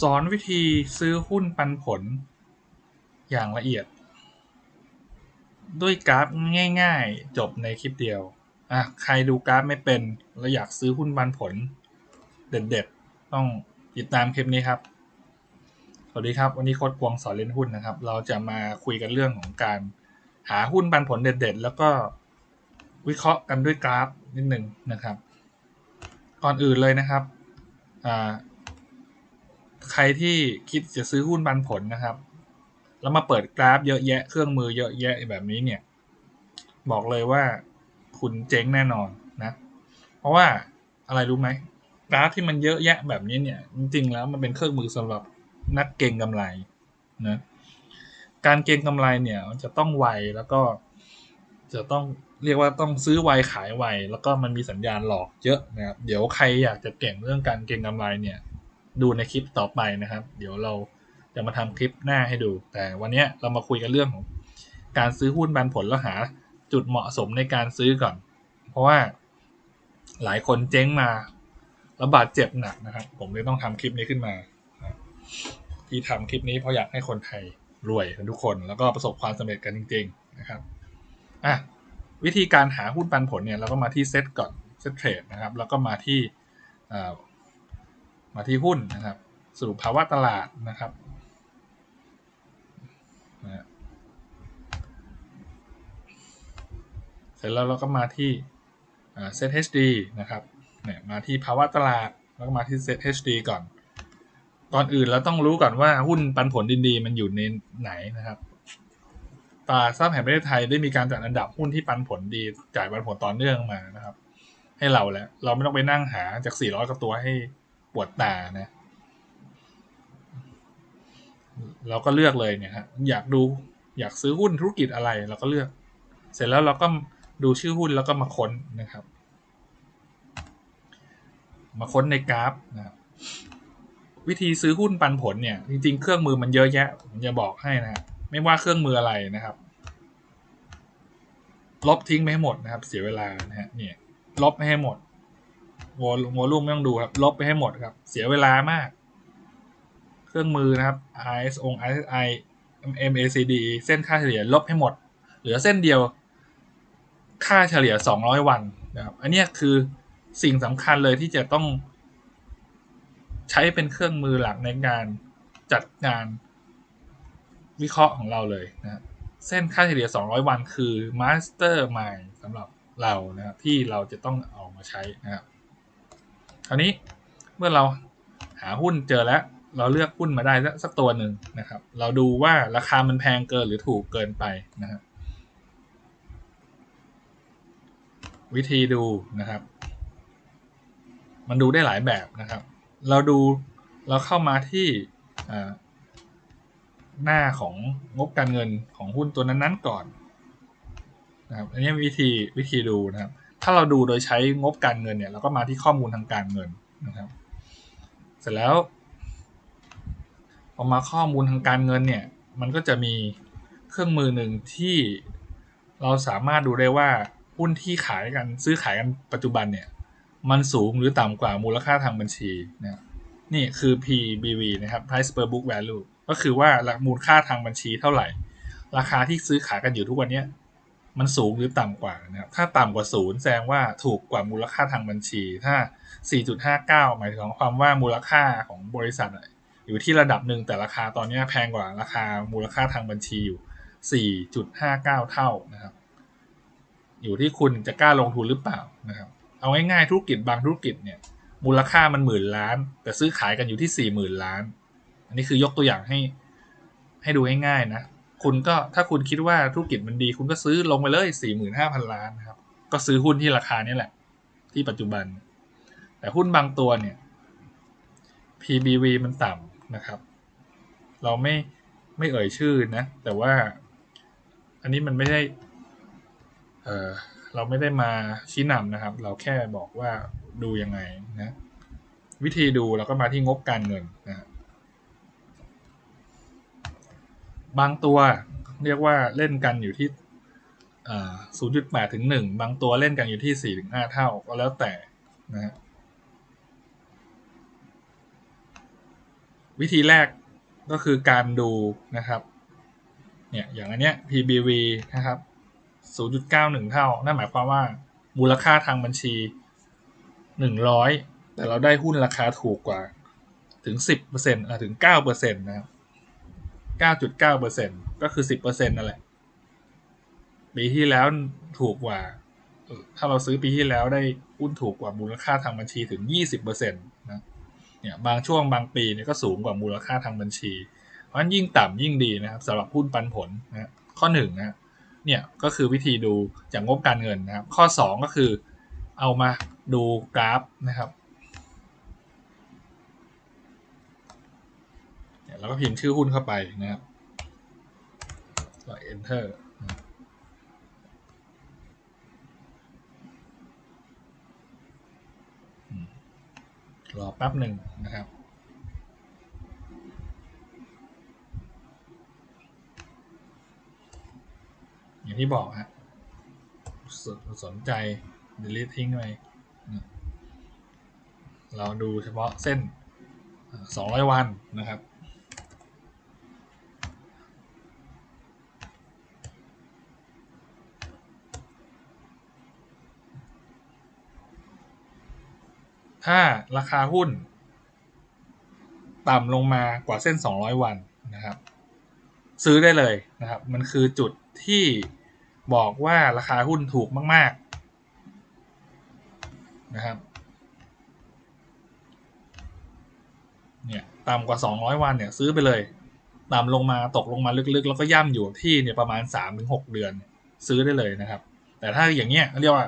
สอนวิธีซื้อหุ้นปันผล อย่างละเอียด ด้วยกราฟง่าย ๆ จบในคลิปเดียวอะใครดูกราฟไม่เป็นแล้วอยากซื้อหุ้นปันผล เด็ดๆ ต้องติดตามคลิปนี้ครับ สวัสดีครับ วันนี้โค้ดพวงสอนเล่นหุ้นนะครับ เราจะมาคุยกันเรื่องของการหาหุ้นปันผลเด็ดๆ แล้วก็วิเคราะห์กันด้วยกราฟนิดหนึ่งนะครับ ก่อนอื่นเลยนะครับอ่า ใครที่คิดจะซื้อหุ้นปันผลนะครับ แล้วมาเปิดกราฟเยอะแยะเครื่องมือเยอะแยะแบบนี้เนี่ย บอกเลยว่าคุณเจ๊งแน่นอนนะ เพราะว่าอะไรรู้ไหมกราฟที่มันเยอะแยะแบบนี้เนี่ย จริงๆแล้วมันเป็นเครื่องมือสำหรับนักเก็งกำไรนะการเก็งกำไรเนี่ยจะต้องไวแล้วก็จะต้องเรียกว่าต้องซื้อไวขายไวแล้วก็มันมีสัญญาณหลอกเยอะนะครับ เดี๋ยวใครอยากจะเก่งเรื่องการเก็งกำไรเนี่ย ดูในคลิปต่อไปนะครับ เดี๋ยวเราจะมาทำคลิปหน้าให้ดู แต่วันนี้เรามาคุยกันเรื่องของการซื้อหุ้นปันผลแล้วหาจุดเหมาะสมในการซื้อก่อน เพราะว่าหลายคนเจ๊งมาแล้วบาดเจ็บหนักนะครับ ผมเลยต้องทำคลิปนี้ขึ้นมาที่ทำคลิปนี้เพราะอยากให้คนไทยรวยกันทุกคนแล้วก็ประสบความสำเร็จกันจริง ๆนะครับอะวิธีการหาหุ้นปันผลเนี่ยเราก็มาที่เซตก่อนเซตเทรดนะครับ แล้วก็มาที่ มาที่หุ้นนะครับ สรุปภาวะตลาดนะครับเสร็จแล้วเราก็มาที่เซ็ต HD นะครับเนี่ยมาที่ภาวะตลาดแล้วก็มาที่เซ็ต HD ก่อนก่อนอื่นเราต้องรู้ก่อนว่าหุ้นปันผลดีๆมันอยู่ในไหนนะครับตลาดทรัพย์แห่งประเทศไทยได้มีการจัดอันดับหุ้นที่ปันผลดีจ่ายปันผลต่อเนื่องมานะครับ ให้เราแล้ว เราไม่ต้องไปนั่งหาจาก 400กว่าตัวให้ ปวดตานะเราก็เลือกเลยเนี่ยฮะอยากดูอยากซื้อหุ้นธุรกิจอะไรเราก็เลือก เสร็จแล้วเราก็ดูชื่อหุ้นแล้วก็มาค้นนะครับ มาค้นในกราฟนะครับวิธีซื้อหุ้นปันผลเนี่ย จริงๆ เครื่องมือมันเยอะแยะ ผมจะบอกให้นะไม่ว่าเครื่องมืออะไรนะครับ ลบทิ้งไปให้หมดนะครับ เสียเวลานะฮะเนี่ยลบไปให้หมด โวโวลุ่มไม่ต้องดูครับ ลบไปให้หมดครับ เสียเวลามาก เครื่องมือนะครับ ISO ISI MACD เส้นค่าเฉลี่ยลบให้หมด เหลือเส้นเดียว ค่าเฉลี่ย 200 วันนะครับ อันนี้คือสิ่งสำคัญเลยที่จะต้อง ใช้เป็นเครื่องมือหลักในการจัดงานวิเคราะห์ของเราเลยนะเส้นค่าเฉลี่ย 200 วันคือมาสเตอร์มายสำหรับเรานะครับที่เราจะต้องเอามาใช้นะครับ คราวนี้เมื่อเราหาหุ้นเจอแล้ว เราเลือกหุ้นมาได้สักตัวหนึ่งนะครับ เราดูว่าราคามันแพงเกินหรือถูกเกินไปนะครับวิธีดูนะครับ มันดูได้หลายแบบนะครับ เราดูเราเข้ามาที่หน้าของงบการเงินของหุ้นตัวนั้นๆก่อนนะครับ อันนี้วิธีวิธีดูนะครับ ถ้าเราดูโดยใช้งบการเงินเนี่ยเราก็มาที่ข้อมูลทางการเงินนะครับ เสร็จแล้วพอมาข้อมูลทางการเงินเนี่ย มันก็จะมีเครื่องมือหนึ่งที่เราสามารถดูได้ว่าหุ้นที่ขายกันซื้อขายกันปัจจุบันเนี่ย มันสูงหรือต่ำกว่ามูลค่าทางบัญชีนะนี่คือ PBV นะครับ Price per book value ก็คือว่ามูลค่าทางบัญชีเท่าไหร่ ราคาที่ซื้อขายกันอยู่ทุกวันนี้ มันสูงหรือต่ำกว่านะครับถ้าต่ำกว่าศูนย์แสดงว่าถูกกว่ามูลค่าทางบัญชี ถ้า 4.59 หมายถึงความว่ามูลค่าของบริษัทอยู่ที่ระดับหนึ่งแต่ราคาตอนนี้แพงกว่าราคามูลค่าทางบัญชีอยู่ 4.59 เท่านะครับ อยู่ที่คุณจะกล้าลงทุนหรือเปล่านะครับ เอาง่ายๆธุรกิจบางธุรกิจเนี่ย มูลค่ามันหมื่นล้าน แต่ซื้อขายกันอยู่ที่ 40,000 ล้าน อันนี้คือยกตัวอย่างให้ให้ดูง่ายๆนะ คุณก็ถ้าคุณคิดว่าธุรกิจมันดี คุณก็ซื้อลงไปเลยสี่หมื่นห้าพันล้านนะครับ ก็ซื้อหุ้นที่ราคานี้แหละ ที่ปัจจุบัน แต่หุ้นบางตัวเนี่ย PBV มันต่ำนะครับ เราไม่ไม่เอ่ยชื่อนะ แต่ว่าอันนี้มันไม่ได้ เออเราไม่ได้มาชี้นำนะครับ เราแค่บอกว่าดูยังไงนะ วิธีดูเราก็มาที่งบการเงินนะ บางตัวเรียกว่าเล่นกันอยู่ที่ศูนย์จุดแปดถึงหนึ่งบางตัวเล่นกันอยู่ที่สี่ถึงห้าเท่าก็แล้วแต่นะฮะวิธีแรกก็คือการดูนะครับ เนี่ยอย่างอันเนี้ย PBV นะครับ 0.91 เท่า นั่นหมายความว่ามูลค่าทางบัญชี 100 แต่เราได้หุ้นราคาถูกกว่าถึง 10%อะถึง 9%นะครับ 9.9%ก็คือ 10%นั่นแหละ ปีที่แล้วถูกกว่า ถ้าเราซื้อปีที่แล้วได้หุ้นถูกกว่ามูลค่าทางบัญชีถึง 20%นะเนี่ยบางช่วงบางปีเนี่ยก็สูงกว่ามูลค่าทางบัญชี เพราะฉะนั้นยิ่งต่ำยิ่งดีนะครับสำหรับหุ้นปันผลนะข้อหนึ่งนะเนี่ยก็คือวิธีดูจากงบการเงินนะครับ ข้อ 2 ก็คือเอามาดูกราฟนะครับ แล้วก็พิมพ์ชื่อหุ้นเข้าไปนะครับแล้ว enter รอแป๊บหนึ่งนะครับอย่างที่บอกฮะสสนใจ delete ทิ้งไปเราดูเฉพาะเส้น 200 วันนะครับ ถ้าราคาหุ้น ต่ำลงมากว่าเส้น 200 วันนะครับ ซื้อได้เลยนะครับ มันคือจุดที่บอกว่าราคาหุ้นถูกมาก ๆ นะครับเนี่ยต่ำกว่า 200 วันเนี่ยซื้อไปเลยต่ำลงมาตกลงมาลึกๆ แล้วก็ย่ำอยู่ที่เนี่ยประมาณ 3-6 เดือน ซื้อได้เลยนะครับ แต่ถ้าอย่างเงี้ยเรียกว่า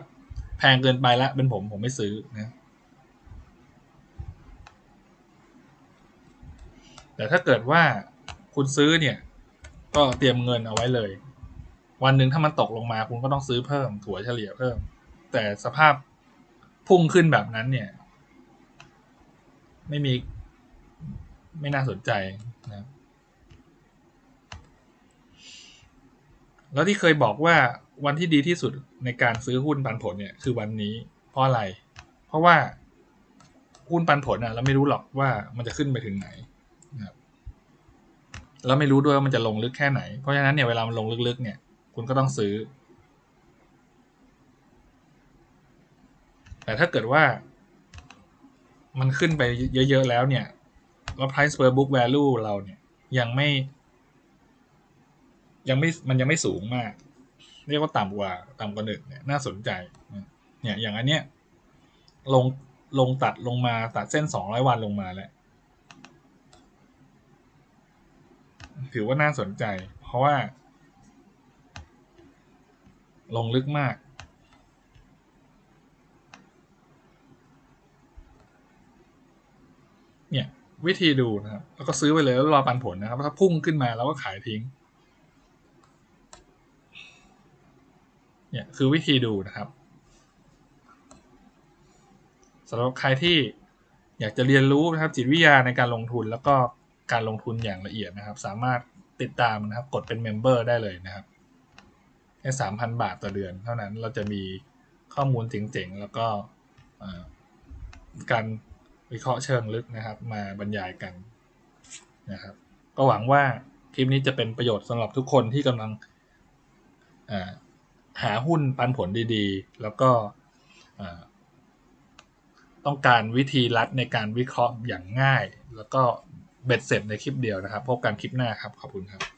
แพงเกินไปล้วเป็นผมผมไม่ซื้อนะ แต่ถ้าเกิดว่าคุณซื้อเนี่ย ก็เตรียมเงินเอาไว้เลย วันหนึ่งถ้ามันตกลงมาคุณก็ต้องซื้อเพิ่ม ถัวเฉลี่ยเพิ่ม แต่สภาพพุ่งขึ้นแบบนั้นเนี่ย ไม่มีไม่น่าสนใจนะแล้วที่เคยบอกว่าวันที่ดีที่สุดในการซื้อหุ้นปันผลเนี่ยคือวันนี้ เพราะอะไร เพราะว่าหุ้นปันผลอะเราไม่รู้หรอกว่ามันจะขึ้นไปถึงไหน แล้วไม่รู้ด้วยว่ามันจะลงลึกแค่ไหน เพราะฉะนั้นเนี่ยเวลามันลงลึกๆเนี่ย คุณก็ต้องซื้อ แต่ถ้าเกิดว่า มันขึ้นไปเยอะๆแล้วเนี่ยแล้ว price per book value เราเนี่ยยังไม่ ยังไม่มันยังไม่สูงมาก เรียกว่าต่ำกว่าต่ำกว่าหนึ่งเนี่ยน่าสนใจ เนี่ยอย่างอันเนี้ยลงลงตัดลงมาตัดเส้นสองร้อยวันลงมาแล้ว ถือว่าน่าสนใจ เพราะว่า ลงลึกมาก เนี่ย วิธีดูนะครับ แล้วก็ซื้อไปเลยแล้วรอปันผลนะครับ ถ้าพุ่งขึ้นมาเราก็ขายทิ้ง เนี่ยคือวิธีดูนะครับสำหรับใครที่อยากจะเรียนรู้นะครับจิตวิทยาในการลงทุนแล้วก็ การลงทุนอย่างละเอียดนะครับ สามารถติดตามนะครับ กดเป็นเมมเบอร์ได้เลยนะครับแค่สามพันบาทต่อเดือน เท่านั้นเราจะมีข้อมูลเจ๋งๆ แล้วก็การวิเคราะห์เชิงลึกนะครับ มาบรรยายกันนะครับ ก็หวังว่าคลิปนี้จะเป็นประโยชน์สำหรับทุกคนที่กำลังหาหุ้นปันผลดีๆ แล้วก็ต้องการวิธีลัดในการวิเคราะห์อย่างง่าย แล้วก็ เบ็ดเสร็จในคลิปเดียวนะครับ พบกันคลิปหน้าครับ ขอบคุณครับ